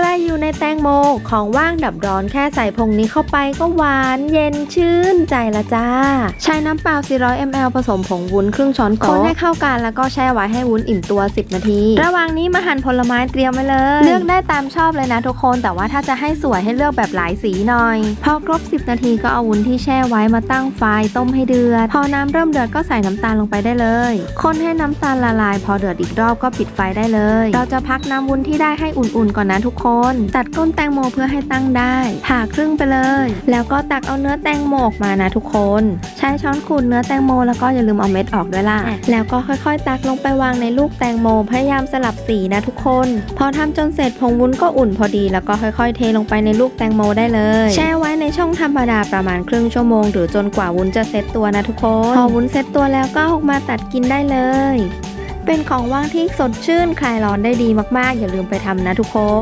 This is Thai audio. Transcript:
อะไรอยู่ในแตงโม ของว่างดับร้อนแค่ใส่ผงนี้เข้าไปก็หวานเย็นชื่นใจละจ้า ใช้น้ำเปล่า 400 ml ผสมผงวุ้นครึ่งช้อนโต๊ะคนให้เข้ากันแล้วก็แช่ไว้ให้วุ้นอิ่มตัว 10 นาที ระหว่างนี้มาหั่นผลไม้เตรียมไว้เลย เลือกได้ตามชอบเลยนะทุกคน แต่ว่าถ้าจะให้สวยให้เลือกแบบหลายสีหน่อย พอครบ 10 นาทีก็เอาวุ้นที่แช่ไว้มาตั้งไฟต้มให้เดือด พอน้ำเริ่มเดือดก็ใส่น้ำตาลลงไปได้เลย คนให้น้ำตาลละลาย พอเดือดอีกรอบก็ปิดไฟได้เลย เราจะพักน้ำวุ้นที่ได้ให้อุ่นๆก่อนนะทุกคนตัดก้นแตงโมเพื่อให้ตั้งได้ผ่าครึ่งไปเลย แล้วก็ตักเอาเนื้อแตงโมออกมานะทุกคน ใช้ช้อนขูดเนื้อแตงโมแล้วก็อย่าลืมเอาเม็ดออกด้วยล่ะ แล้วก็ค่อยๆ ตักลงไปวางในลูกแตงโมพยายามสลับสีนะทุกคน พอทำจนเสร็จผงวุ้นก็อุ่นพอดี แล้วก็ค่อยๆ เทลงไปในลูกแตงโมได้เลย แช่ไว้ในช่องธรรมดาประมาณครึ่งชั่วโมง หรือจนกว่าวุ้นจะเซ็ตตัวนะทุกคน พอวุ้นเซ็ตตัวแล้วก็เอาออกมาตัดกินได้เลยเป็นของว่างที่สดชื่นคลายร้อนได้ดีมากๆ อย่าลืมไปทำนะทุกคน